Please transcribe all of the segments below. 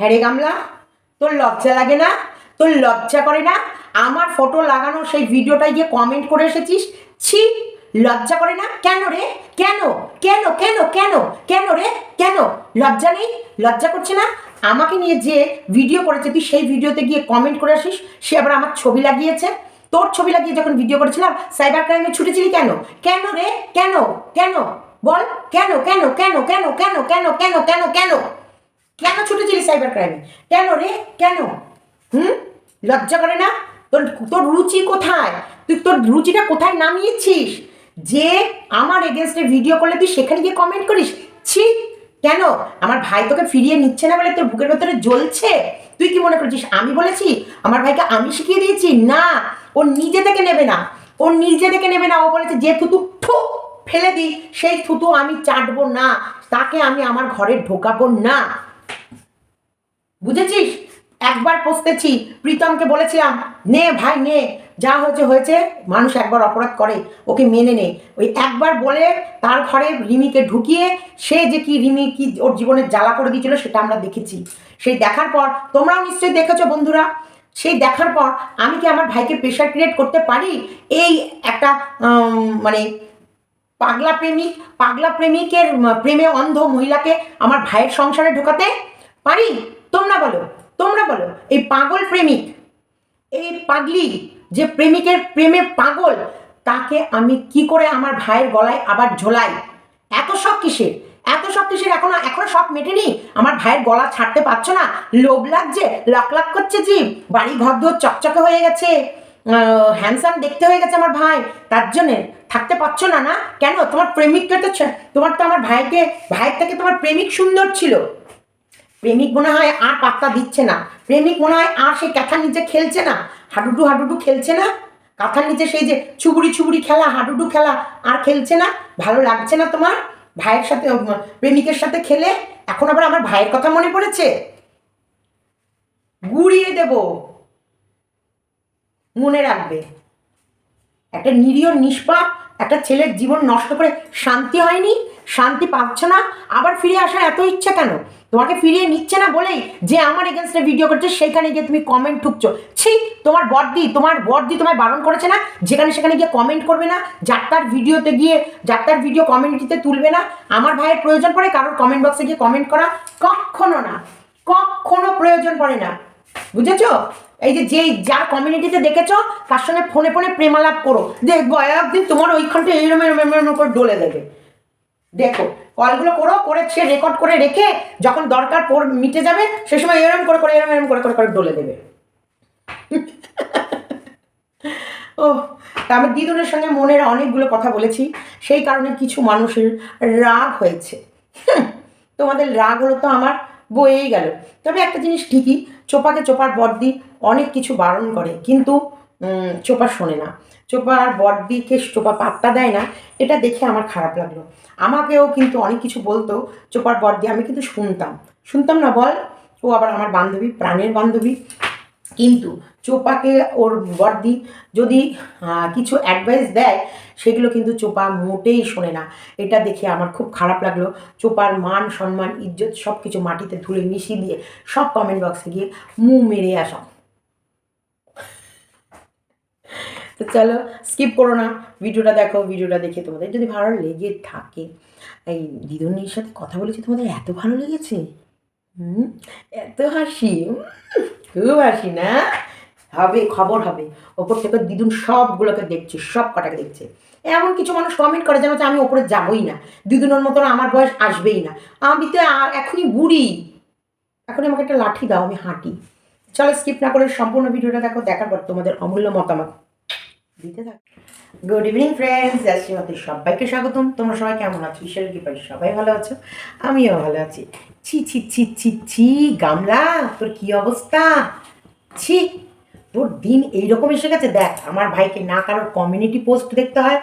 হ্যাঁ রে গামলা তোর লজ্জা লাগে না তোর লজ্জা করে না আমার ফটো লাগানো সেই ভিডিওটায় গিয়ে কমেন্ট করে এসেছিস ছি লজ্জা করে না কেন রে কেন কেন কেন কেন কেন রে কেন লজ্জা নেই লজ্জা করছে না আমাকে নিয়ে যে ভিডিও করেছে তুই সেই ভিডিওতে গিয়ে কমেন্ট করে আসিস সে আবার আমার ছবি লাগিয়েছে তোর ছবি লাগিয়ে যখন ভিডিও করেছিলাম সাইবার ক্রাইমে ছুটেছিলি কেন কেন রে কেন কেন বল কেন কেন কেন কেন কেন কেন কেন কেন কেন কেন ছুটেছিলি সাইবার ক্রাইমে কেন রে? কেন? হুম? লজ্জা করে না? তোর তোর রুচি কোথায়? তুই, তোর রুচিটা কোথায় নামিয়েছিস? যে আমার এগেনস্টে ভিডিও করলে তুই সেখানে গিয়ে কমেন্ট করিস? ছি! কেন? আমার ভাই তোকে ফিরিয়ে নিচ্ছে না বলে তোর বুকের ভেতরে জ্বলছে? তুই কি মনে করছিস? আমি বলেছি? আমার ভাইকে আমি শিখিয়ে দিয়েছি? না! ও নিজে থেকে নেবে না। ও নিজে থেকে নেবে না। ও বলেছে, যে থুতু ঠু ফেলে দিই সেই থুতু আমি চাটবো না। তাকে আমি আমার ঘরে ঢোকাবো না। বুঝেছিস? একবার পস্তেছি, প্রীতমকে বলেছিলাম, নে ভাই, নে। যা হয়েছে হয়েছে, মানুষ একবার অপরাধ করে, ওকে মেনে নে। ওই একবার বলে তার ঘরে রিমিকে ঢুকিয়ে সে যে কি রিমি, কি ওর জীবনে জ্বালা করে দিয়েছিল সেটা আমরা দেখেছি। সেই দেখার পর, তোমরাও নিশ্চয়ই দেখেছ বন্ধুরা, সেই দেখার পর আমি কি আমার ভাইকে প্রেশার ক্রিয়েট করতে পারি? এই একটা মানে পাগলা প্রেমিক, পাগলা প্রেমিকের প্রেমে অন্ধ মহিলাকে আমার ভাইয়ের সংসারে ঢোকাতে পারি? তোমরা বলো তোমরা বলো, এই পাগল প্রেমিক, এই পাগলি যে প্রেমিকের প্রেমে পাগল, তাকে আমি কি করে আমার ভাইয়ের গলায় আবার ঝোলাই? এত শখ কিসের? এত সব কিসের? এখনও এখনও সব মেটেনি? আমার ভাইয়ের গলা ছাড়তে পারছ না? লোভ লাগছে? লাখ লাখ করছে জীব বাড়ি ঘর দুয়ার চকচকে হয়ে গেছে? হ্যান্ডসাম দেখতে হয়ে গেছে আমার ভাই? তার জন্যে থাকতে পারছ না না? কেন? তোমার প্রেমিককে তো তোমার তো আমার ভাইকে, ভাইয়ের থেকে তোমার প্রেমিক সুন্দর ছিল। প্রেমিক মনে হয় আর পাত্তা দিচ্ছে না। প্রেমিক মনে হয় আর সেই কাঁথার নিচে খেলছে না। হাডুডু হাডুডু খেলছে না। কাঁথার নিচে সেই যে ছুবুড়ি ছুবুড়ি খেলা, হাডুডু খেলা আর খেলছে না। ভালো লাগছে না তোমার? ভাইয়ের সাথে প্রেমিকের সাথে খেলে? এখন আবার আমার ভাইয়ের কথা মনে পড়েছে? গুড়িয়ে দেব। মনে রাখবে। একটা নিরীহ, নিষ্পাপ, একটা ছেলের জীবন নষ্ট করে শান্তি হয়নি, শান্তি পাচ্ছ না, আবার ফিরে আসার এত ইচ্ছা কেন? তোমাকে ফিরিয়ে নিচ্ছে না বলেই যে আমার এগেনস্টে ভিডিও করছে, সেইখানে গিয়ে তুমি কমেন্ট ঠুকছো। ছি, তোমার বর্দি তোমার বর্দি তোমায় বারণ করেছে না? যেখানে সেখানে গিয়ে কমেন্ট করবে না? যাত্রার ভিডিওতে গিয়ে যাত্রার ভিডিও কমিউনিটিতে তুলবে না? আমার ভাইয়ের প্রয়োজন পড়ে কারোর কমেন্ট বক্সে গিয়ে কমেন্ট করা কখনো না। কখনো প্রয়োজন পড়ে না। বুঝেছ? এই যে যেই যার কমিউনিটিতে দেখেছ, তার সঙ্গে ফোনে ফোনে প্রেমালাপ করো। দেখব একদিন তোমার ওইখানটা এইরকম এরম এরম করে ডলে দেবে। দেখো কলগুলো করো, করে সে রেকর্ড করে রেখে যখন দরকার পর মিটে যাবে, সে সময় এরম করে করে, এরম এরম করে করে করে ডলে দেবে। ও তা আমি দিদুনের সঙ্গে মনের অনেকগুলো কথা বলেছি, সেই কারণে কিছু মানুষের রাগ হয়েছে। তোমাদের রাগ হলো তো আমার বয়েই গেল। তবে একটা জিনিস ঠিকই, চোপাকে চোপার বর্দি অনেক কিছু বারণ করে, কিন্তু চোপা শোনে না। চোপার বর্দিকে চোপা পাত্তা দেয় না, এটা দেখে আমার খারাপ লাগল। আমাকেও কিন্তু অনেক কিছু বলতো চোপার বর্দি আমি কিন্তু শুনতাম। শুনতাম না বল, ও আবার আমার বান্ধবী, প্রাণের বান্ধবী। কিন্তু চোপাকে ওর বর্দি যদি কিছু অ্যাডভাইস দেয়, সেগুলো কিন্তু চোপা মোটেই শোনে না। এটা দেখে আমার খুব খারাপ লাগল। চোপার মান, সম্মান, ইজ্জত সব কিছু মাটিতে ধুলে মিশিয়ে দিয়ে সব কমেন্ট বক্সে গিয়ে মুখ মেরে আসা তো চলো স্কিপ করো না। ভিডিওটা দেখো, ভিডিওটা দেখে তোমাদের যদি ভালো লেগে থাকে, এই দিদুনির সাথে কথা বলেছি তোমাদের এত ভালো লেগেছে, হুম? এত হাসি খুব হাসি না? হবে, খবর হবে। ওপর থেকে দিদুন সবগুলোকে দেখছে, সব কটাকে দেখছে। এমন কিছু মানুষ কমেন্ট করে যেন আমি ওপরে যাবই না। দিদুনের মতন আমার বয়স আসবেই না। আমি তো এখনই বুড়ি। এখন আমাকে একটা লাঠি দাও, আমি হাঁটি। চলো স্কিপ না করে সম্পূর্ণ ভিডিওটা দেখো, দেখার পর তোমাদের অমূল্য মতামত। দিতে থাক। গুড ইভিনিং ফ্রেন্ডস জাসিমাতে সবাইকে স্বাগতম। তোমরা সবাই কেমন আছো? ঈশ্বরের কৃপায় সবাই ভালো আছো? আমিও ভালো আছি। ছি ছি ছি ছি ছি, গামলা, তোর কি অবস্থা? ছি। তোর দিন এইরকম এসে গেছে? দেখ, আমার ভাইকে না কারোর কমিউনিটি পোস্ট দেখতে হয়,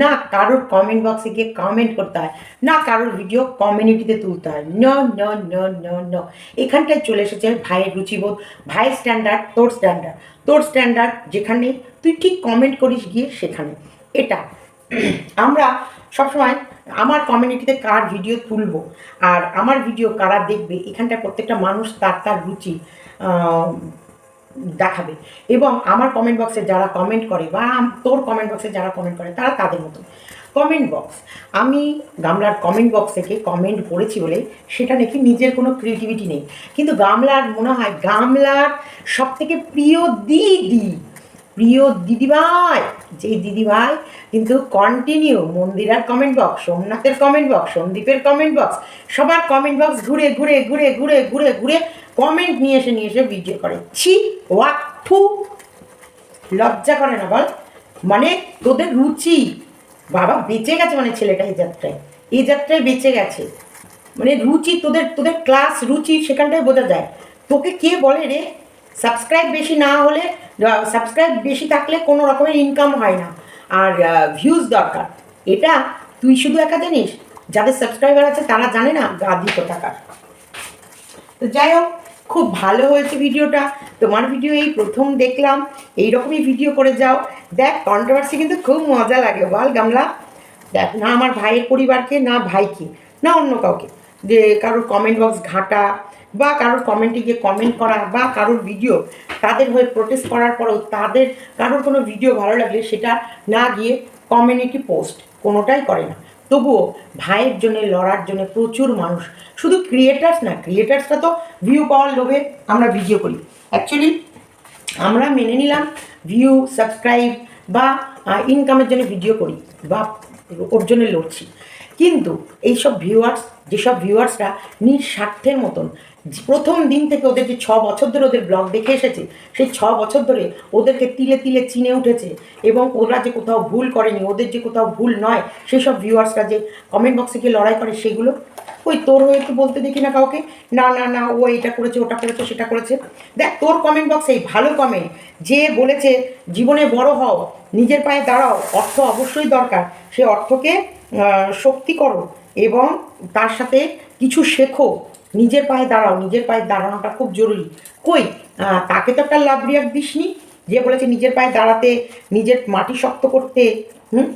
না কারোর কমেন্ট বক্সে গিয়ে কমেন্ট করতে হয়, না কারোর ভিডিও কমিউনিটিতে তুলতে হয়। ন ন ন ন ন এখানটায় চলে এসেছে ভাইয়ের রুচিবোধ। ভাইয়ের স্ট্যান্ডার্ড তোর স্ট্যান্ডার্ড তোর স্ট্যান্ডার্ড যেখানে তুই ঠিক কমেন্ট করিস গিয়ে সেখানে। এটা। আমরা সবসময় আমার কমিউনিটিতে কার ভিডিও তুলবো? আর আমার ভিডিও কারা দেখবে? এখানটা প্রত্যেকটা মানুষ তার তার রুচি। দেখাবে। এবং আমার কমেন্ট বক্সে যারা কমেন্ট করে বা তোর কমেন্ট বক্সে যারা কমেন্ট করে, তারা তাদের মতো কমেন্ট বক্স আমি গামলার কমেন্ট বক্স থেকে কমেন্ট পড়েছি বলে সেটা নাকি নিজের কোনো ক্রিয়েটিভিটি নেই। কিন্তু গামলার, মনে হয় গামলার সব থেকে প্রিয় দিদি, প্রিয় দিদিভাই যে দিদিভাই কিন্তু কন্টিনিউ মন্দিরার কমেন্ট বক্স সোমনাথের কমেন্ট বক্স সন্দীপের কমেন্ট বক্স সবার কমেন্ট বক্স ঘুরে ঘুরে ঘুরে ঘুরে ঘুরে ঘুরে কমেন্ট নিয়ে এসে নিয়ে এসে ভিডিও করে। ছি! ওয়াক থু লজ্জা করে না বল? মানে তোদের রুচি। বাবা, বেঁচে গেছে মানে ছেলেটা এই যাত্রায়। এই যাত্রায় বেঁচে গেছে। মানে রুচি তোদের তোদের ক্লাস রুচি সেখানটায় বোঝা যায়। তোকে কে বলে রে? সাবস্ক্রাইব বেশি না হলে সাবস্ক্রাইব বেশি থাকলে কোনো রকমের ইনকাম হয় না। আর ভিউজ দরকার। এটা তুই শুধু একা জানিস? যাদের সাবস্ক্রাইবার আছে তারা জানে না গাদি টাকার তো যাই হোক খুব ভালো হয়েছে ভিডিওটা। তোমার ভিডিও এই প্রথম দেখলাম এই রকমই ভিডিও করে যাও। দেখ কন্ট্রোভার্সি কিন্তু খুব মজা লাগে, বল গামলা। দেখ, না আমার ভাইয়ের পরিবারকে, না ভাইকে, না অন্য কাউকে। যে কারোর কমেন্ট বক্স ঘাটা, বা কারোর কমেন্টে গিয়ে কমেন্ট করা, বা কারোর ভিডিও তাদের হয়ে প্রোটেস্ট করার পরেও তাদের, কারোর কোনো ভিডিও ভালো লাগলে সেটা না গিয়ে কমিউনিটি পোস্ট কোনোটাই করে না। তবুও ভাইয়ের জন্য, লড়ার জন্য প্রচুর মানুষ। শুধু ক্রিয়েটার্স না ক্রিয়েটার্সরা তো ভিউ পাওয়ার লোভে আমরা ভিডিও করি। অ্যাকচুয়ালি আমরা মেনে নিলাম ভিউ সাবস্ক্রাইব বা ইনকামের জন্য ভিডিও করি বা ওর জন্য লড়ছি। কিন্তু এইসব ভিউয়ার্স যেসব ভিউয়ার্সরা নিঃস্বার্থের মতন, প্রথম দিন থেকে ওদের যে ছ বছর ধরে ওদের ব্লগ দেখে এসেছে, সেই ছ বছর ধরে ওদেরকে তিলে তিলে চিনে উঠেছে এবং ওরা যে কোথাও ভুল করেনি, ওদের যে কোথাও ভুল নয় সেই সব ভিউয়ার্সরা যে কমেন্ট বক্সে গিয়ে লড়াই করে, সেগুলো ওই তোর হয়ে একটু বলতে দেখি না কাউকে? না না না, ও এটা করেছে, ওটা করেছে, সেটা করেছে। দেখ, তোর কমেন্ট বক্সে এই ভালো কমেন্ট যে বলেছে, জীবনে বড় হও, নিজের পায়ে দাঁড়াও, অর্থ অবশ্যই দরকার। সে অর্থকে শক্তি করো এবং তার সাথে কিছু শেখো। নিজের পায়ে দাঁড়াও, নিজের পায়ে দাঁড়ানোটা খুব জরুরি। কই তাকে তো একটা লাভ রিয়াক্ট দিসনি, যে বলেছে নিজের পায়ে দাঁড়াতে, নিজের মাটি শক্ত করতে, হুম?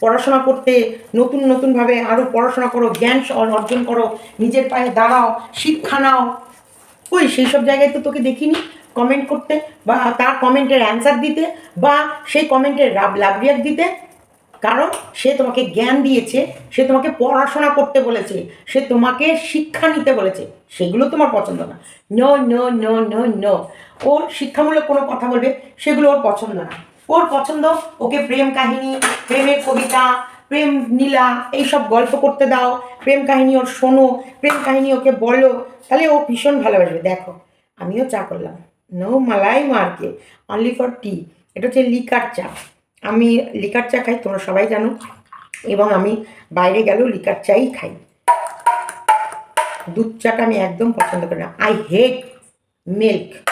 পড়াশোনা করতে, নতুন নতুনভাবে আরও পড়াশোনা করো, জ্ঞান অর্জন করো, নিজের পায়ে দাঁড়াও, শিক্ষা নাও। ওই সেই সব জায়গায় তো তোকে দেখিনি কমেন্ট করতে বা তার কমেন্টের অ্যান্সার দিতে বা সেই কমেন্টের লাভ লাভ রিয়াক্ট দিতে। কারণ সে তোমাকে জ্ঞান দিয়েছে, সে তোমাকে পড়াশোনা করতে বলেছে, সে তোমাকে শিক্ষা নিতে বলেছে। সেগুলো তোমার পছন্দ না। No no no no no ওর শিক্ষামূলক কোনো কথা বলবে, সেগুলো ওর পছন্দ না। ওর পছন্দ, ওকে প্রেম কাহিনী, প্রেমের কবিতা, প্রেম নীলা, এইসব গল্প করতে দাও, প্রেম কাহিনী ওর শোনো, প্রেম কাহিনী ওকে বলো, তাহলে ও ভীষণ ভালোবাসবে। দেখো, আমিও চা করলাম। নো মালাই মার্কে অনলি ফর টি এটা হচ্ছে লিকার চা। আমি লিকার চা খাই, তোমরা সবাই জানো। এবং আমি বাইরে গেলেও লিকার চাই খাই। দুধ চাটা আমি একদম পছন্দ করি না। আই হেট মিল্ক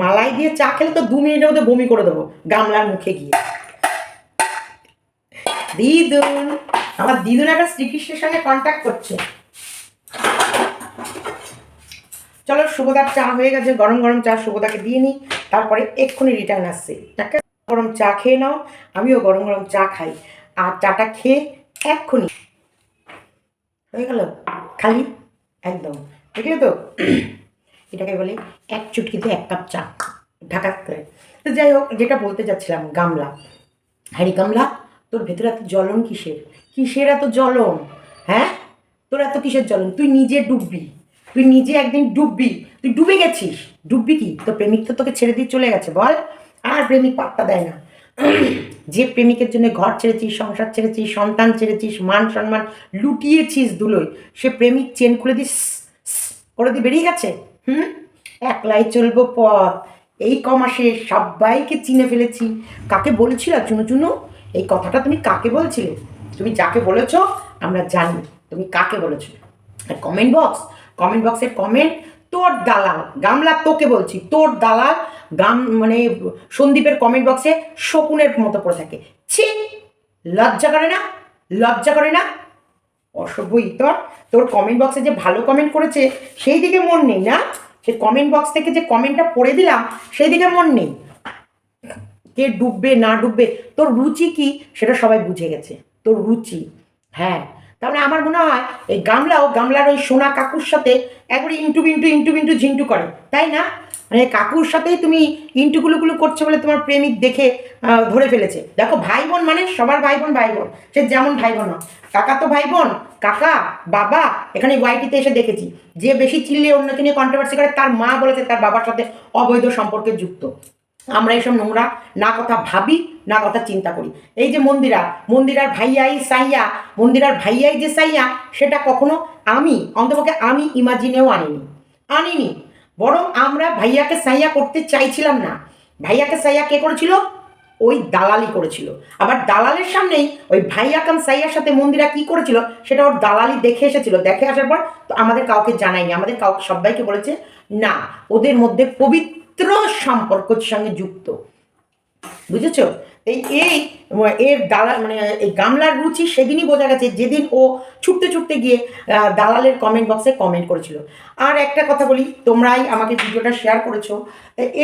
মালাই দিয়ে চা খেলে তো দু মিনিটের মধ্যে বমি করে দেবো, গামলার মুখে গিয়ে। দিদুন, আমার দিদুন একটা শ্রীকৃষ্ণের সঙ্গে কন্ট্যাক্ট করছে। চলো শুভদার চা হয়ে গেছে, গরম গরম চা শুভদাকে দিয়ে নিই, তারপরে এক্ষুনি রিটার্ন আসছে। টাকা গরম চা খেয়ে নাও, আমিও গরম গরম চা খাই। আর চাটা খেয়ে এক্ষুনি। হয়ে গেল, খালি? একদম। দেখলে তো? এটাকে বলে এক চুটকিতে এক কাপ চা ঢাকা করে। তো যাই হোক, যেটা বলতে যাচ্ছিলাম, গামলা। হ্যারি গামলা, তোর ভেতরে এত জ্বলন কিসের? কিসের এত জ্বলন? হ্যাঁ? তোর এত কিসের জ্বলন? তুই নিজে ডুববি। তুই নিজে একদিন ডুববি। তুই ডুবে গেছিস। ডুববি কি? তোর প্রেমিক তো তোকে ছেড়ে দিয়ে চলে গেছে, বল। আর প্রেমিক পাত্তা দেয় না। যে প্রেমিকের জন্য ঘর ছেড়েছিস, সংসার ছেড়েছিস, সন্তান ছেড়েছিস, মান সম্মান লুটিয়েছিস দুলোই সে প্রেমিক চেন খুলে দিস করে দিয়ে বেরিয়ে গেছে? হুম? একলাই চলবো পথ। এই কমাসে সবাইকে চিনে ফেলেছি। কাকে বলছিল চুনু চুনু? এই কথাটা তুমি কাকে বলছিলে? তুমি যাকে বলেছ, আমরা জানি। তুমি কাকে বলেছ? আর কমেন্ট বক্স কমেন্ট বক্সের কমেন্ট তোর দালাল। গামলা তোকে বলছি। তোর দালাল গাম মানে সন্দীপের কমেন্ট বক্সে শকুনের মতো পড়ে থাকে। ছি! লজ্জা করে না? লজ্জা করে না? অসভ্য ইতর। তোর কমেন্ট বক্সে যে ভালো কমেন্ট করেছে, সেই দিকে মন নেই না? সে কমেন্ট বক্স থেকে যে কমেন্টটা পড়ে দিলাম, সেই দিকে মন নেই। কে ডুববে, না ডুববে? তোর রুচি কি? সেটা সবাই বুঝে গেছে। তোর রুচি। হ্যাঁ। তাহলে আমার মনে হয়, এই গামলাও, গামলার ওই সোনা কাকুর সাথে একবারে ইন্টু বিন্টু ইন্টু বিন্টু ঝিন্টু করে। তাই না? মানে কাকুর সাথেই তুমি ইন্টুগুলোগুলো করছ বলে তোমার প্রেমিক দেখে ধরে ফেলেছে। দেখো ভাই বোন মানে সবার ভাই বোন ভাই বোন সে যেমন ভাই বোন। কাকা তো ভাই বোন কাকা, বাবা, এখানে ওয়াইটিতে এসে দেখেছি। যে বেশি চিল্লে অন্যকে নিয়ে কন্ট্রোভার্সি করে, তার মা বলেছে তার বাবার সাথে অবৈধ সম্পর্কে যুক্ত। আমরা এসব নোংরা, না কথা ভাবি, না কথা চিন্তা করি। এই যে মন্দিরা, মন্দিরার ভাইয়াই সাইয়া, মন্দিরার ভাইয়াই যে সাইয়া, সেটা কখনো আমি, অন্তপক্ষে আমি ইমাজিনেও আনিনি। আনিনি। বরং আমরা ভাইয়াকে সাইয়া করতে চাইছিলাম না। ভাইয়াকে সাইয়া কে করেছিল? ওই দালালি করেছিল। আবার দালালের সামনেই ওই ভাইয়া কাম সাইয়ার সাথে মন্দিরা কি করেছিল, সেটা ওর দালালি দেখে এসেছিল। দেখে আসার পর তো আমাদের কাউকে জানায়নি। আমাদের কাউকে সবাইকে বলেছে, না, ওদের মধ্যে পবিত্র সম্পর্কের সঙ্গে যুক্ত। বুঝেছ? এই এই এর দালাল মানে এই গামলার রুচি সেদিনই বোঝা গেছে, যেদিন ও ছুটতে ছুটতে গিয়ে দালালের কমেন্ট বক্সে কমেন্ট করেছিল। আর একটা কথা বলি, তোমরাই আমাকে ভিডিওটা শেয়ার করেছ।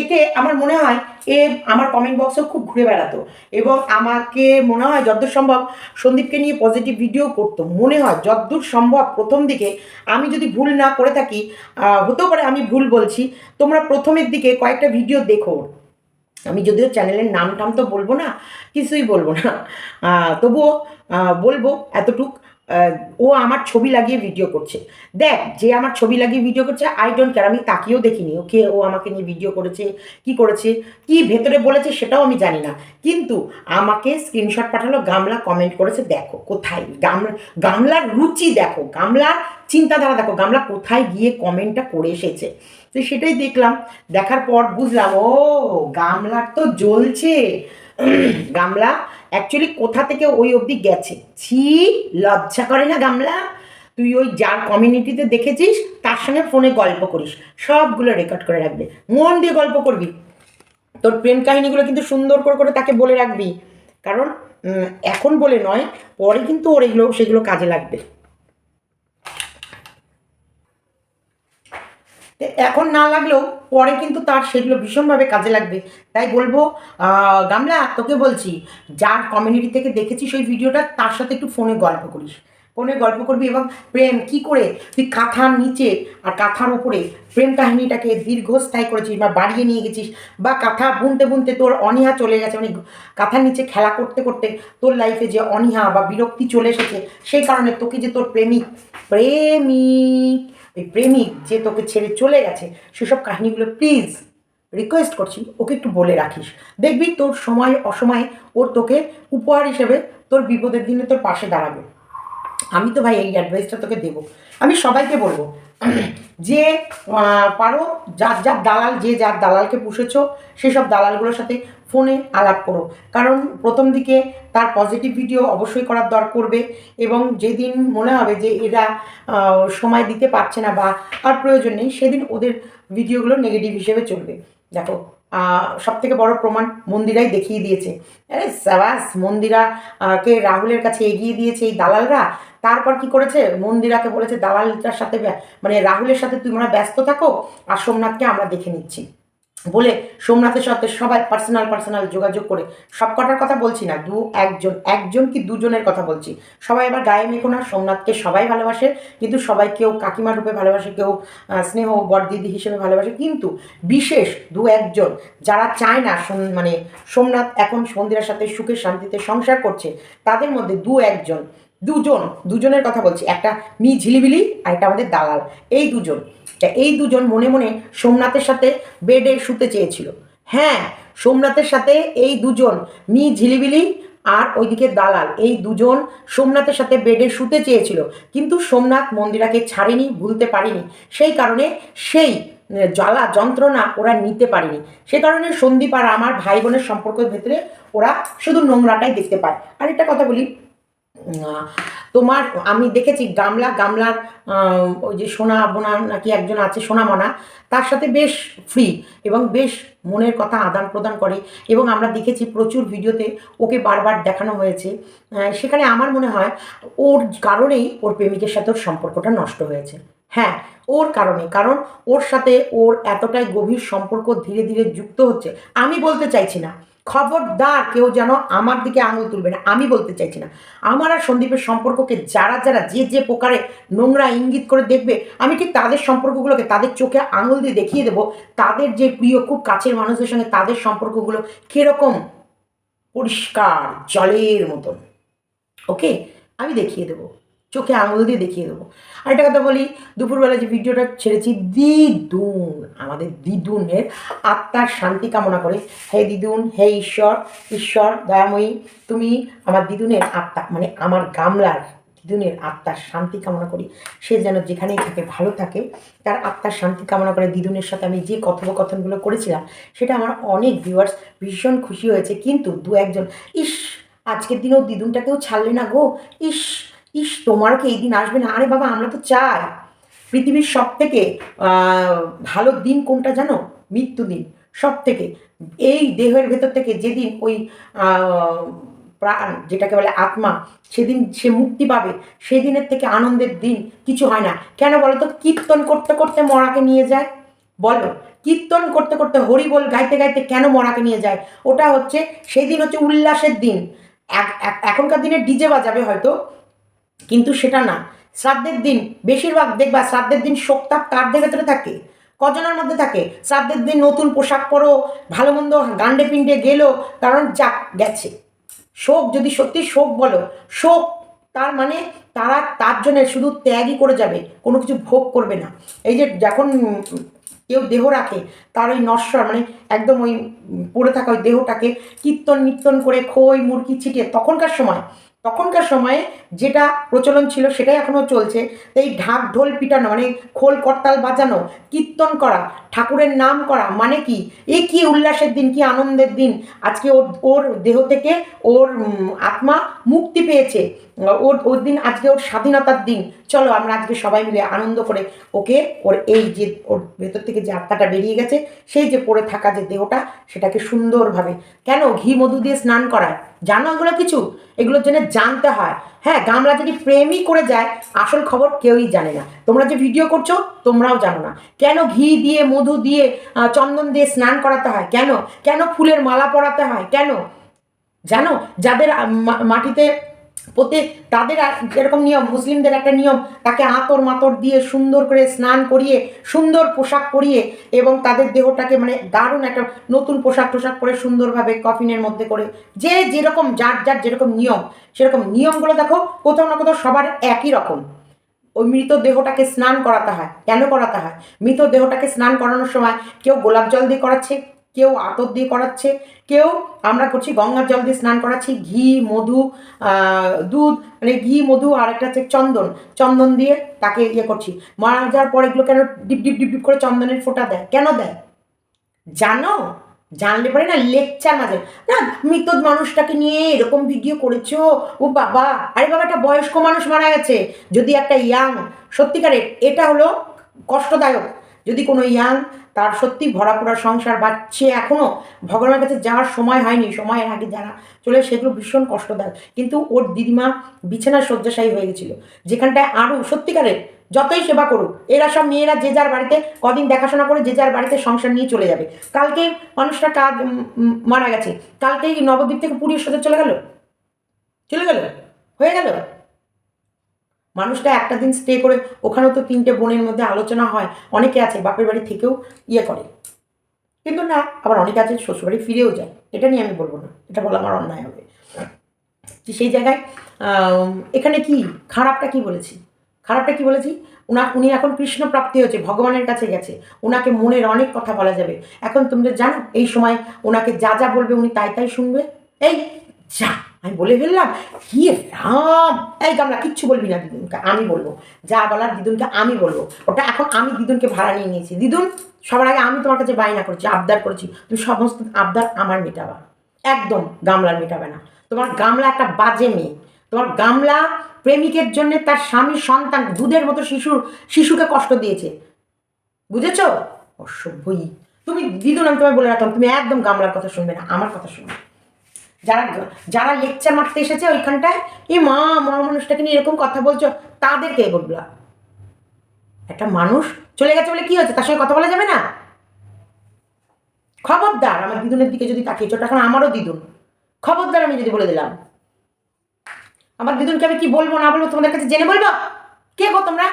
একে আমার মনে হয়, এ আমার কমেন্ট বক্সেও খুব ঘুরে বেড়াতো। এবং আমাকে মনে হয় যতদূর সম্ভব সন্দীপকে নিয়ে পজিটিভ ভিডিও করতো। মনে হয় যতদূর সম্ভব প্রথম দিকে আমি যদি ভুল না করে থাকি হতেও পারে আমি ভুল বলছি, তোমরা প্রথমের দিকে কয়েকটা ভিডিও দেখো। আমি যদিও চ্যানেলের নাম টাম তো বলব না কিছুই বলব না। তবুও বলব এতটুক। ও আমার ছবি লাগিয়ে ভিডিও করছে। দেখ, যে আমার ছবি লাগিয়ে ভিডিও করছে আই ডোন্ট কেয়ার আমি তাকিয়েও দেখিনি। ওকে, ও আমাকে নিয়ে ভিডিও করেছে, কি করেছে, কি ভেতরে বলেছে সেটাও আমি জানি না। কিন্তু আমাকে স্ক্রিনশট পাঠালো, গামলা কমেন্ট করেছে, দেখো কোথায় গামলা গামলার রুচি দেখো, গামলার চিন্তাধারা দেখো, গামলা কোথায় গিয়ে কমেন্টটা করে এসেছে। তো সেটাই দেখলাম, দেখার পর বুঝলাম, ও, গামলার তো জ্বলছে। গামলা অ্যাকচুয়ালি কোথা থেকে ওই অবধি গেছে? ছি, লজ্জা করে না গামলা? তুই ওই যার কমিউনিটিতে দেখেছিস, তার সঙ্গে ফোনে গল্প করিস। সবগুলো রেকর্ড করে রাখবে। মন দিয়ে গল্প করবি। তোর প্রেম কাহিনীগুলো কিন্তু সুন্দর করে করে তাকে বলে রাখবি। কারণ এখন বলে নয়, পরে কিন্তু ওর এগুলো, সেগুলো কাজে লাগবে। এখন না লাগলেও পরে কিন্তু তার সেগুলো ভীষণভাবে কাজে লাগবে। তাই বলব গামলা, তোকে বলছি, যার কমিউনিটি থেকে দেখেছিস ওই ভিডিওটা, তার সাথে একটু ফোনে গল্প করিস। ফোনে গল্প করবি এবং প্রেম, কি করে তুই কাঁথার নিচে আর কাঁথার উপরে প্রেম কাহিনীটাকে দীর্ঘস্থায়ী করেছিস বা বাড়িয়ে নিয়ে গেছিস বা কাঁথা বুনতে বুনতে তোর অনীহা চলে গেছে মানে কাঁথার নিচে খেলা করতে করতে তোর লাইফে যে অনীহা বা বিরক্তি চলে এসেছে, সেই কারণে তোকে যে তোর প্রেমিক প্রেমিক। ওই প্রেমিক যে তোকে ছেড়ে চলে গেছে, সেসব কাহিনীগুলো প্লিজ রিকোয়েস্ট করছি, ওকে একটু বলে রাখিস। দেখবি তোর সময় অসময়ে ওর তোকে উপহার হিসেবে তোর বিপদের দিনে তোর পাশে দাঁড়াবে। আমি তো ভাই এই অ্যাডভাইসটা তোকে দেবো। আমি সবাইকে বলব, যে পারো, যার যার দালাল, যে যার দালালকে পুষেছো, সেসব দালালগুলোর সাথে ফোনে আলাপ করো। কারণ প্রথম দিকে তার পজিটিভ ভিডিও অবশ্যই করার দর করবে এবং যেদিন মনে হবে যে এরা সময় দিতে পারছে না বা আর প্রয়োজন নেই, সেদিন ওদের ভিডিওগুলো নেগেটিভ হিসেবে চলবে। দেখো সব থেকে বড় প্রমাণ মন্দিরাই দেখিয়ে দিয়েছে। আরে সাবাস, মন্দিরা কে রাহুলের কাছে এগিয়ে দিয়েছে এই দালালরা? তারপর কি করেছে? মন্দিরাকে বলেছে, দালালটার সাথে মানে রাহুলের সাথে তুই মনে ব্যস্ত থাকো, আর সোমনাথকে আমরা দেখে নিচ্ছি। বলে সোমনাথের সাথে সবাই পার্সোনাল পার্সোনাল যোগাযোগ করে সব কটার কথা বলছি না, দু একজন একজন কি দুজনের কথা বলছি। সবাই এবার গায়ে মেখো না, সোমনাথকে সবাই ভালোবাসে, কিন্তু সবাই কেউ কাকিমা রূপে ভালোবাসে, কেউ স্নেহ, বরদিদি হিসেবে ভালোবাসে, কিন্তু বিশেষ দু একজন যারা চায় না মানে সোমনাথ এখন মন্দিরের সাথে সুখে শান্তিতে সংসার করছে, তাদের মধ্যে দু একজন দুজন, দুজনের কথা বলছি। একটা মি ঝিলিবিলি আর একটা আমাদের দালাল। এই দুজন। তা এই দুজন মনে মনে সোমনাথের সাথে বেডে শুতে চেয়েছিল। হ্যাঁ সোমনাথের সাথে এই দুজন, মি ঝিলিবিলি আর ওইদিকে দালাল, এই দুজন সোমনাথের সাথে বেডে শুতে চেয়েছিল। কিন্তু সোমনাথ মন্দিরাকে ছাড়েনি, ভুলতে পারেনি। সেই কারণে সেই জ্বালা, যন্ত্রণা ওরা নিতে পারেনি। সে কারণে সন্দীপ আর আমার ভাই বোনের সম্পর্কের ভেতরে ওরা শুধু নোংরাটাই দেখতে পায়। আর একটা কথা বলি তোমার, আমি দেখেছি গামলা, গামলার ওই যে সোনা বোনা নাকি একজন আছে সোনামনা তার সাথে বেশ ফ্রি এবং বেশ মনের কথা আদান প্রদান করে এবং আমরা দেখেছি প্রচুর ভিডিওতে ওকে বারবার দেখানো হয়েছে। সেখানে আমার মনে হয় ওর কারণেই ওর প্রেমিকের সাথে ওর সম্পর্কটা নষ্ট হয়েছে। হ্যাঁ ওর কারণে, কারণ ওর সাথে ওর এতটাই গভীর সম্পর্ক ধীরে ধীরে যুক্ত হচ্ছে, আমি বলতে চাইছি না। খবরদার কেউ যেন আমার দিকে আঙুল তুলবে না, আমি বলতে চাইছি না। আমার আর সন্দীপের সম্পর্ককে যারা যারা যে যে প্রকারে নোংরা ইঙ্গিত করে দেখবে, আমি ঠিক তাদের সম্পর্কগুলোকে, তাদের চোখে আঙুল দিয়ে দেখিয়ে দেবো, তাদের যে প্রিয়, খুব কাছের মানুষদের সঙ্গে তাদের সম্পর্কগুলো কীরকম পরিষ্কার, জলের মতন। ওকে? আমি দেখিয়ে দেবো। চোখে আঙুল দিয়ে দেখিয়ে দেবো। আর একটা কথা বলি, দুপুরবেলা যে ভিডিওটা ছেড়েছি দিদুন আমাদের দিদুনের আত্মার শান্তি কামনা করে। হে দিদুন হে ঈশ্বর ঈশ্বর, দয়াময়ী, তুমি আমার দিদুনের আত্মা মানে আমার গামলার দিদুনের আত্মার শান্তি কামনা করি। সে যেন যেখানেই থাকে, ভালো থাকে। তার আত্মার শান্তি কামনা করে দিদুনের সাথে আমি যে কথোপকথনগুলো করেছিলাম, সেটা আমার অনেক ভিউয়ার্স ভীষণ খুশি হয়েছে। কিন্তু দু একজন, ইস, আজকের দিনেও দিদুনটাকেও ছাড়লে না গো? ইস ইস তোমারও কি এই দিন আসবে না? আরে বাবা, আমরা তো চাই। পৃথিবীর সব থেকে ভালো দিন কোনটা জানো? মৃত্যু দিন। সব থেকে এই দেহের ভেতর থেকে যেদিন ওই প্রাণ, যেটাকে বলে আত্মা, সেদিন সে মুক্তি পাবে। সেদিনের থেকে আনন্দের দিন কিছু হয় না। কেন বলো তো কীর্তন করতে করতে মরাকে নিয়ে যায়। বলো, কীর্তন করতে করতে হরিবোল গাইতে গাইতে কেন মরাকে নিয়ে যায়? ওটা হচ্ছে সেই দিন হচ্ছে উল্লাসের দিন। এখনকার দিনে ডিজে বাজাবে হয়তো কিন্তু সেটা না। শ্রাদ্ধের দিন বেশিরভাগ দেখবা, শ্রাদ্ধের দিন শোকতাপ কারদের ভেতরে থাকে, কজনের মধ্যে থাকে। শ্রাদ্ধের দিন নতুন পোশাক পরো, ভালো মন্দ গান্ডে পিণ্ডে গেলো, কারণ যাক, গেছে। শোক, যদি সত্যি শোক বলো, শোক তার মানে তারা তার জন্য শুধু ত্যাগই করে যাবে, কোনো কিছু ভোগ করবে না। এই যে যখন কেউ দেহ রাখে, তার ওই নশ্বর মানে একদম ওই পড়ে থাকা ওই দেহটাকে কীর্তন মিত্তন করে খই, মুরগি ছিটিয়ে, তখনকার সময় তখনকার সময়ে যেটা প্রচলন ছিল সেটাই এখনও চলছে। তো এই ঢাক ঢোল পিটানো মানে খোল করতাল বাজানো, কীর্তন করা ঠাকুরের নাম করা মানে কি? এ কি উল্লাসের দিন, কি আনন্দের দিন? আজকে ওর ওর দেহ থেকে ওর আত্মা মুক্তি পেয়েছে। ওর ওর দিন আজকে ওর স্বাধীনতার দিন। চলো আমরা আজকে সবাই মিলে আনন্দ করে ওকে, ওর এই যে, ওর ভেতর থেকে যে আত্মাটা বেরিয়ে গেছে, সেই যে পড়ে থাকা যে দেহটা, সেটাকে সুন্দরভাবে, কেন ঘি মধু দিয়ে স্নান করায়? জানো এগুলো কিছু? এগুলোর জন্য জানতে হয়। হ্যাঁ গামলা যদি প্রেমই করে যায়, আসল খবর কেউই জানে না। তোমরা যে ভিডিও করছ, তোমরাও জানো না। কেন ঘি দিয়ে, মধু দিয়ে চন্দন দিয়ে স্নান করাতে হয়? কেন? কেন ফুলের মালা পরাতে হয়? কেন? জানো? যাদের মাটিতে পোতে তাদের যেরকম নিয়ম, মুসলিমদের একটা নিয়ম, তাকে আতর মাতর দিয়ে সুন্দর করে স্নান করিয়ে, সুন্দর পোশাক পরিয়ে এবং তাদের দেহটাকে মানে দারুণ একটা নতুন পোশাক টোশাক পরে সুন্দরভাবে কফিনের মধ্যে করে, যে যেরকম যার যার যেরকম নিয়ম, সেরকম নিয়মগুলো দেখো কোথাও না কোথাও সবার একই রকম। ওই মৃত দেহটাকে স্নান করাতে হয়, কেন করাতে হয়? মৃত দেহটাকে স্নান করানোর সময় কেউ গোলাপ জল দিয়ে করাচ্ছে, কেউ আতর দিয়ে করাচ্ছে কেউ, আমরা করছি গঙ্গার জল দিয়ে স্নান করাচ্ছি, ঘি, মধু দুধ মানে ঘি, মধু আর একটা হচ্ছে চন্দন। চন্দন দিয়ে তাকে ইয়ে করছি। মারা যাওয়ার পর এগুলো কেন ডিপ ডিপ ডিপ ডিপ করে চন্দনের ফোঁটা দেয়? কেন দেয়? জানো? জানলে পরে না লেকচার মাঝে না মৃত মানুষটাকে নিয়ে এরকম ভিডিও করেছ? ও বাবা, আরে বাবা, একটা বয়স্ক মানুষ মারা গেছে। যদি একটা ইয়াং সত্যিকারের, এটা হলো কষ্টদায়ক। যদি কোনো ইয়াং তার সত্যি ভরা সংসার বা সে এখনও ভগবানের কাছে যাওয়ার সময় হয়নি, সময়ের আগে যারা চলে সেগুলো ভীষণ কষ্টদায়ক। কিন্তু ওর দিদিমা বিছানার শয্যাশায়ী হয়ে গেছিল, যেখানটায় আরও সত্যিকারের যতই সেবা করুক, এরা সব মেয়েরা যে যার বাড়িতে কদিন দেখাশোনা করে যে যার বাড়িতে সংসার নিয়ে চলে যাবে। কালকে মানুষটা কাজ মারা গেছে, কালকেই নবদ্বীপ থেকে পুরীর সোজা চলে গেল? চলে গেল? হয়ে গেল? মানুষটা একটা দিন স্টে করে, ওখানেও তো তিনটে বোনের মধ্যে আলোচনা হয়, অনেকে আছে, বাপের বাড়ি থেকেও ইয়ে করে। কিন্তু না, আবার অনেকে আছে শ্বশুরবাড়ি ফিরেও যায়। এটা নিয়ে আমি বলব না, এটা বলা আমার অন্যায় হবে। সেই জায়গায় এখানে কি, খারাপটা কি বলেছি? খারাপটা কি বলেছি? উনা, উনি এখন কৃষ্ণ প্রাপ্তি হয়েছে, ভগবানের কাছে গেছে ওনাকে মনের অনেক কথা বলা যাবে। এখন তোমরা জানো, এই সময় ওনাকে যা যা বলবে উনি তাই তাই শুনবে। এই, যা। আমি বলে ফেললাম, কি রাম? এই গামলা, কিচ্ছু বলবি না দিদুনকে, আমি বলব। যা বলার দিদুনকে আমি বলব। ওটা এখন আমি দিদুনকে ভাড়া নিয়ে নিয়েছি। দিদুন, সবার আগে আমি তোমার কাছে বায়না করছি, আবদার করেছি। তুমি সমস্ত আবদার আমার মেটাবা। একদম গামলার মেটাবে না। তোমার গামলা একটা বাজে মেয়ে। তোমার গামলা প্রেমিকের জন্য তার স্বামীর সন্তান, দুধের মতো শিশুর শিশুকে কষ্ট দিয়েছে। বুঝেছ? অসভ্যই। তুমি, দিদুন, আমি তোমায় বলে রাখলাম, তুমি একদম গামলার কথা শুনবে না, আমার কথা শুনবে যারা যারা লেকচার মারতে এসেছে ওইখানটায়, এ মা মা মানুষটাকে নিয়ে এরকম কথা বলছো তাদেরকে বললা একটা মানুষ চলে গেছে বলে কি হয়েছে? তার সঙ্গে কথা বলা যাবে না? খবরদার আমার দিদুনের দিকে যদি তাকিয়েছো ওটা এখন আমারও দিদুন। খবরদার আমি যদি বলে দিলাম। আমার দিদুনকে আমি কি বলব, না বলব তোমাদের কাছে জেনে বলব? কে গো তোমরা?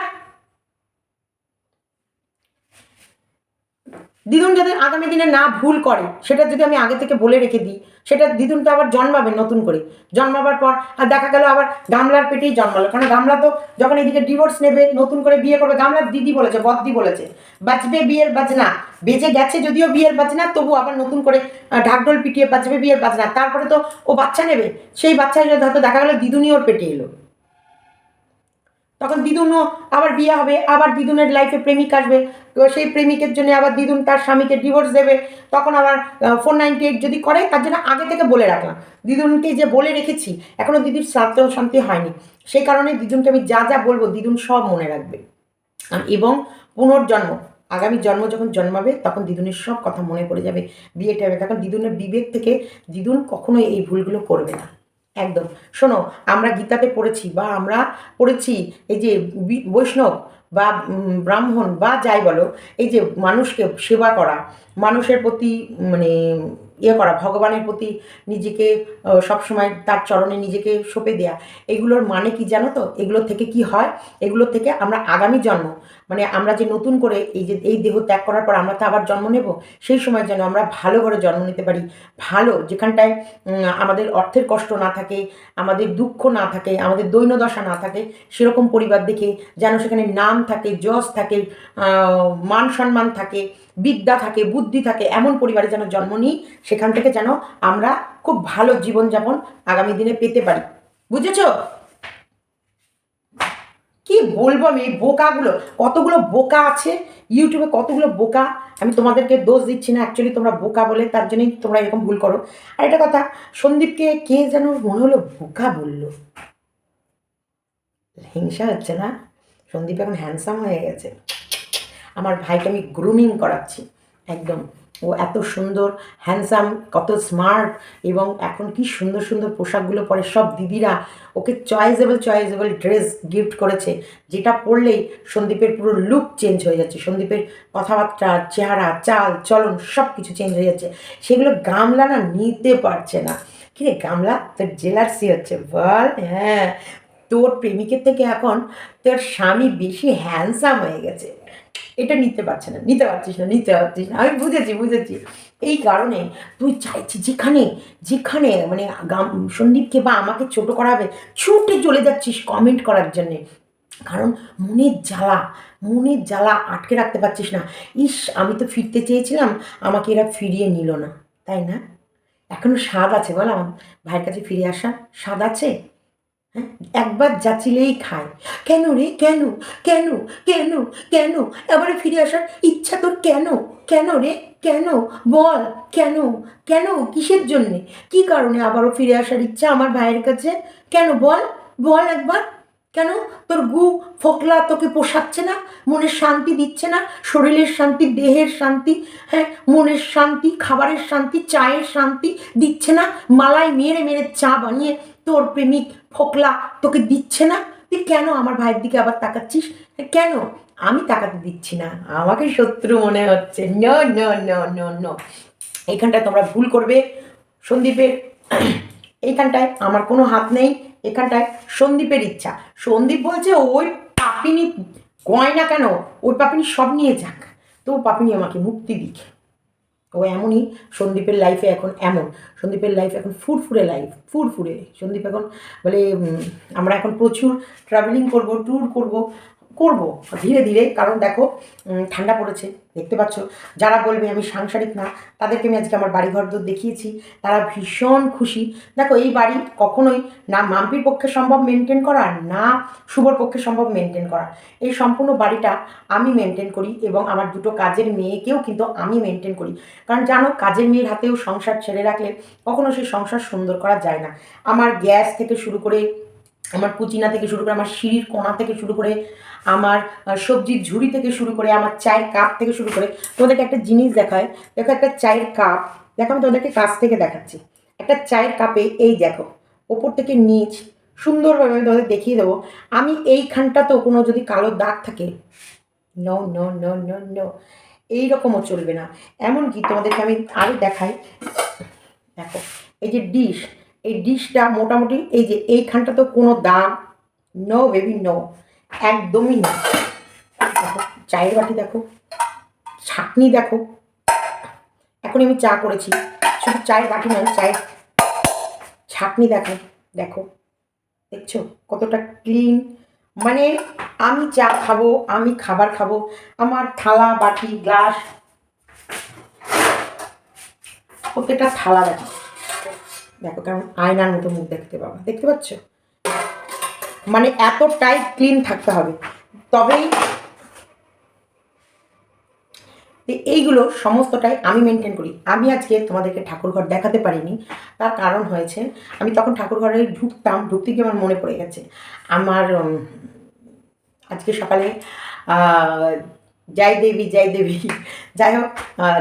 দিদুন যদি আগামী দিনে না ভুল করে, সেটা যদি আমি আগে থেকে বলে রেখে দিই, সেটা দিদুন তো আবার জন্মাবে নতুন করে। জন্মাবার পর, আর দেখা গেল আবার গামলার পেটেই জন্মালো। কারণ গামলা তো যখন এদিকে ডিভোর্স নেবে, নতুন করে বিয়ে করবে গামলার দিদি বলেছে, বদ্দি বলেছে, বাঁচবে বিয়ের বাজনা। বেঁচে গেছে যদিও বিয়ের বাজনা, তবু আবার নতুন করে ঢাকঢোল পিটিয়ে বাঁচবে বিয়ের বাজনা। তারপরে তো ও বাচ্চা নেবে, সেই বাচ্চা হয়তো দেখা গেলো দিদুনই ওর পেটে এলো। তখন দিদুনও আবার বিয়ে হবে, আবার দিদুনের লাইফে প্রেমিক আসবে। সেই প্রেমিকের জন্য আবার দিদুন তার স্বামীকে ডিভোর্স দেবে। তখন আবার ফোর নাইনটি এইট যদি করে, তার জন্য আগে থেকে বলে রাখলাম। দিদুনকে যে বলে রেখেছি এখনও দিদির শ্রাদ্ধ শান্তি হয়নি। সেই কারণে দিদুনকে আমি যা যা বলব দিদুন সব মনে রাখবে। এবং পুনর্জন্ম, আগামী জন্ম যখন জন্মাবে, তখন দিদুনের সব কথা মনে পড়ে যাবে, বিয়েটা হবে। তখন দিদুনের বিবেক থেকে দিদুন কখনোই এই ভুলগুলো করবে না। একদম। শোনো, আমরা গীতাতে পড়েছি বা আমরা পড়েছি এই যে বৈষ্ণব বা ব্রাহ্মণ বা যাই বলো, এই যে মানুষকে সেবা করা, মানুষের প্রতি মানে ইয়ে করা, ভগবানের প্রতি নিজেকে সবসময় তার চরণে নিজেকে সঁপে দেয়া। এগুলোর মানে কি জানো তো? এগুলো থেকে কি হয়? এগুলো থেকে আমরা আগামী জন্ম মানে আমরা যে নতুন করে এই যে, এই দেহ ত্যাগ করার পর আমরা তো আবার জন্ম নেব, সেই সময় যেন আমরা ভালো করে জন্ম নিতে পারি। ভালো, যেখানটায় আমাদের অর্থের কষ্ট না থাকে, আমাদের দুঃখ না থাকে, আমাদের দৈন্যদশা না থাকে, সেরকম পরিবার দেখে যেন সেখানে নাম থাকে, যশ থাকে মান সম্মান থাকে বিদ্যা থাকে, বুদ্ধি থাকে, এমন পরিবারে যেন জন্ম নিই, সেখান থেকে যেন আমরা খুব ভালো জীবনযাপন আগামী দিনে পেতে পারি। বুঝেছ? কি বলব আমি এই বোকাগুলো? কতগুলো বোকা আছে? ইউটিউবে কতগুলো বোকা? আমি তোমাদেরকে দোষ দিচ্ছি না অ্যাকচুয়ালি তোমরা বোকা বলে তার জন্যই তোমরা এরকম ভুল করো। আর একটা কথা, সন্দীপকে কে যেন মনে হলো বোকা বলল? হিংসা হচ্ছে না? সন্দীপ এখন হ্যান্ডসাম হয়ে গেছে। আমার ভাইকে আমি গ্রুমিং করাচ্ছি। একদম। ও এত সুন্দর হ্যান্ডসাম কত স্মার্ট এবং এখন কি সুন্দর সুন্দর পোশাকগুলো পরে সব দিদিরা ওকে চয়েসেবল চয়েসেবল ড্রেস গিফট করেছে, যেটা পরলেই সন্দীপের পুরো লুক চেঞ্জ হয়ে যাচ্ছে। সন্দীপের কথাবার্তা, চেহারা, চাল, চলন সব কিছু চেঞ্জ হয়ে যাচ্ছে। সেগুলো গামলা না নিতে পারছে না। কিরে গামলা? তোর জেলার্সি হচ্ছে। বল হ্যাঁ। তোর প্রেমিকের থেকে এখন তোর স্বামী বেশি হ্যান্ডসাম হয়ে গেছে। এটা নিতে পারছে না, নিতে পারছিস না, নিতে পারছিস না। আমি বুঝেছি বুঝেছি। এই কারণে তুই চাইছি যেখানে যেখানে মানে গাম, সন্দীপকে বা আমাকে ছোট করাবে, ছুটে চলে যাচ্ছিস কমেন্ট করার জন্যে। কারণ মনের জ্বালা মনের জ্বালা আটকে রাখতে পারছিস না। ইস, আমি তো ফিরতে চেয়েছিলাম, আমাকে এরা ফিরিয়ে নিল না, তাই না? এখনও স্বাদ আছে, বল আমার। ভাইয়ের কাছে ফিরে আসা, স্বাদ আছে? একবার যাচিলেই খায় কেন রে? কেন? কেন? কেন? কেন? এবারে ফিরে আসার ইচ্ছা তোর কেন? কেন রে? কেন? বল, কেন? কেন? কিসের জন্যে? কি কারণে আবারও ফিরে আসার ইচ্ছা আমার ভাইয়ের কাছে? কেন? বল বল একবার। কেন? তোর গু ফোকলা, তোকে পোষাচ্ছে না, মনের শান্তি দিচ্ছে না, শরীরের শান্তি, দেহের শান্তি হ্যাঁ মনের শান্তি, খাবারের শান্তি, চায়ের শান্তি দিচ্ছে না মালাই মেরে মেরে চা বানিয়ে তোর প্রেমিক ফোকলা তোকে দিচ্ছে না? তুই কেন আমার ভাইয়ের দিকে আবার তাকাচ্ছিস? কেন? আমি তাকাতে দিচ্ছি না। আমাকে শত্রু মনে হচ্ছে। ন ন ন ন এইখানটায় তোমরা ভুল করবে। সন্দীপের এইখানটায় আমার কোনো হাত নেই। এখানটায় সন্দীপের ইচ্ছা। সন্দীপ বলছে, ওই পাপিনি গয়না কেন? ওই পাপিনি সব নিয়ে যাক। তো পাপিনি আমাকে মুক্তি দিক। ও এমনই সন্দীপের লাইফে এখন এমন। সন্দীপের লাইফ এখন ফুরফুরে লাইফ ফুরফুরে। সন্দীপ এখন বলে আমরা এখন প্রচুর ট্রাভেলিং করব ট্যুর করব। করব। ধীরে ধীরে, কারণ দেখো ঠান্ডা পড়েছে, দেখতে পাচ্ছ। যারা বলবে আমি সাংসারিক না, তাদেরকে আমি আজকে আমার বাড়িঘর দূর দেখিয়েছি। তারা ভীষণ খুশি। দেখো, এই বাড়ি কখনোই না মাম্পির পক্ষে সম্ভব মেনটেন করা, না শুভর পক্ষে সম্ভব মেনটেন করা। এই সম্পূর্ণ বাড়িটা আমি মেনটেন করি এবং আমার দুটো কাজের মেয়েকেও কিন্তু আমি মেনটেন করি। কারণ জানো, কাজের মেয়ের হাতেও সংসার ছেড়ে রাখলে কখনো সেই সংসার সুন্দর করা যায় না। আমার গ্যাস থেকে শুরু করে আমার কুচিনা থেকে শুরু করে, আমার সিঁড়ির কোণা থেকে শুরু করে, আমার সবজির ঝুড়ি থেকে শুরু করে, আমার চায়ের কাপ থেকে শুরু করে, তোমাদেরকে একটা জিনিস দেখায়। দেখো একটা চায়ের কাপ, দেখো আমি তোমাদেরকে কাছ থেকে দেখাচ্ছি। একটা চায়ের কাপে এই দেখো, ওপর থেকে নিচ, সুন্দরভাবে আমি তোমাদের দেখিয়ে দেবো। আমি এইখানটাতেও কোনো যদি কালো দাগ থাকে no no no no no এই রকমও চলবে না। এমনকি তোমাদেরকে আমি আরও দেখাই, দেখো, এই যে ডিশ এই ডিশটা মোটামুটি এই যে এইখানটা তো কোনো দাম নো বেবি নো একদমই না। চায়ের বাটি দেখো, ছাকনি দেখো, এখন আমি চা করেছি, শুধু চায়ের বাটি নয়, চায়ের ছাকনি দেখো দেখো, দেখছ কতটা ক্লিন মানে আমি চা খাব, আমি খাবার খাব, আমার থালা, বাটি, গ্লাস, প্রত্যেকটা থালা দেখো। দেখো কেমন আয়নার মতো মুখ দেখতে পাবো। দেখতে পাচ্ছ? মানে এতটাই ক্লিন থাকতে হবে। তবেই এইগুলো সমস্তটাই আমি মেনটেন করি। আমি আজকে তোমাদেরকে ঠাকুরঘর দেখাতে পারিনি। তার কারণ হয়েছে, আমি তখন ঠাকুরঘরে ঢুকতাম, ঢুকতে গিয়ে আমার মনে পড়ে গেছে। আমার আজকে সকালে জয় দেবী জয় দেবী। যাই হোক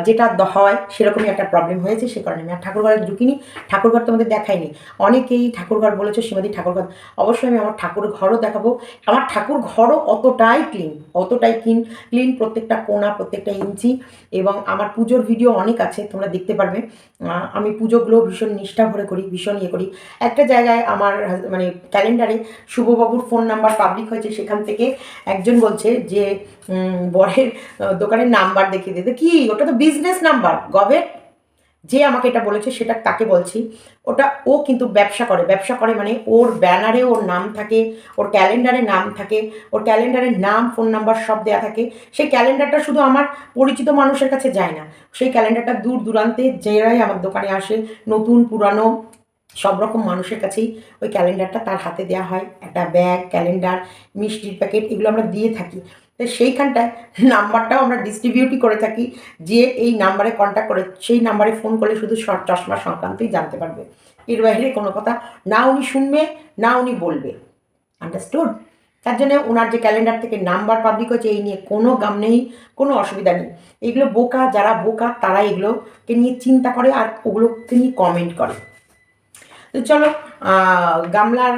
যেটা হয় সেরকমই একটা প্রবলেম হয়েছে, সে কারণে আমি আর ঠাকুরঘরে ঢুকিনি। ঠাকুরঘর তোমাদের দেখাইনি অনেকেই ঠাকুরঘর বলেছ সীমাদি ঠাকুরঘর। অবশ্যই আমি আমার ঠাকুর ঘরও দেখাবো। আমার ঠাকুর ঘরও অতটাই ক্লিন অতটাই ক্লিন ক্লিন প্রত্যেকটা কোণা প্রত্যেকটা ইঞ্চি এবং আমার পুজোর ভিডিও অনেক আছে, তোমরা দেখতে পারবে। আমি পুজোগুলো ভীষণ নিষ্ঠা ভরে করি, ভীষণ ইয়ে করি। একটা জায়গায় আমার মানে ক্যালেন্ডারে শুভবাবুর ফোন নাম্বার পাবলিক হয়েছে, সেখান থেকে একজন বলছে যে বরের দোকানের নাম্বার দেখিয়ে দিতে। কি? ওটা তো বিজনেস নাম্বার। গভের যে আমাকে এটা বলেছে, সেটা তাকে বলছি। ওটা ও কিন্তু ব্যবসা করে। ব্যবসা করে মানে ওর ব্যানারে ওর নাম থাকে, ওর ক্যালেন্ডারে নাম থাকে, ওর ক্যালেন্ডারের নাম ফোন নাম্বার সব দেওয়া থাকে। সেই ক্যালেন্ডারটা শুধু আমার পরিচিত মানুষের কাছে যায় না। সেই ক্যালেন্ডারটা দূর দূরান্তে যারাই আমার দোকানে আসে, নতুন, পুরানো, সব রকম মানুষের কাছেই ওই ক্যালেন্ডারটা তার হাতে দেওয়া হয়। একটা ব্যাগ, ক্যালেন্ডার, মিষ্টির প্যাকেট, এগুলো আমরা দিয়ে থাকি। তো সেইখানটায় নাম্বারটাও আমরা ডিস্ট্রিবিউটই করে থাকি। যে এই নাম্বারে কন্ট্যাক্ট করে সেই নাম্বারে ফোন করলে শুধু শর্ট চশমা সংক্রান্তই জানতে পারবে। এর বাইরে কোনো কথা না উনি শুনবে না উনি বলবে। আন্ডারস্টুড তার জন্য ওনার যে ক্যালেন্ডার থেকে নাম্বার পাবলিক হচ্ছে এই নিয়ে কোনো গাম নেই কোনো অসুবিধা নেই। এগুলো বোকা যারা বোকা তারা এগুলোকে নিয়ে চিন্তা করে আর ওগুলোকে নিয়ে কমেন্ট করে। তো চলো গামলার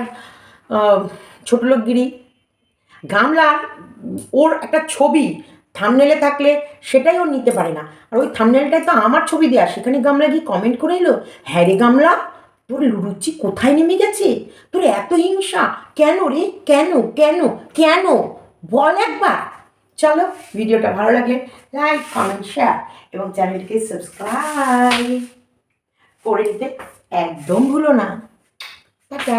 আহ, ছোট লোকগিরি গামলার ওর একটা ছবি থামনেলে থাকলে সেটাই ও নিতে পারে না। আর ওই থামনেলটায় তো আমার ছবি দেওয়া সেখানে গামলা গিয়ে কমেন্ট করে এলো হ্যাঁ রে গামলা, তোর রুচি কোথায় নেমে গেছে? তোর এত হিংসা, কেন রে? কেন? কেন? কেন? বল একবার। চলো ভিডিওটা ভালো লাগলে লাইক কমেন্ট শেয়ার এবং চ্যানেলটিকে সাবস্ক্রাইব করে দিতে একদম ভুলো না। টাটা।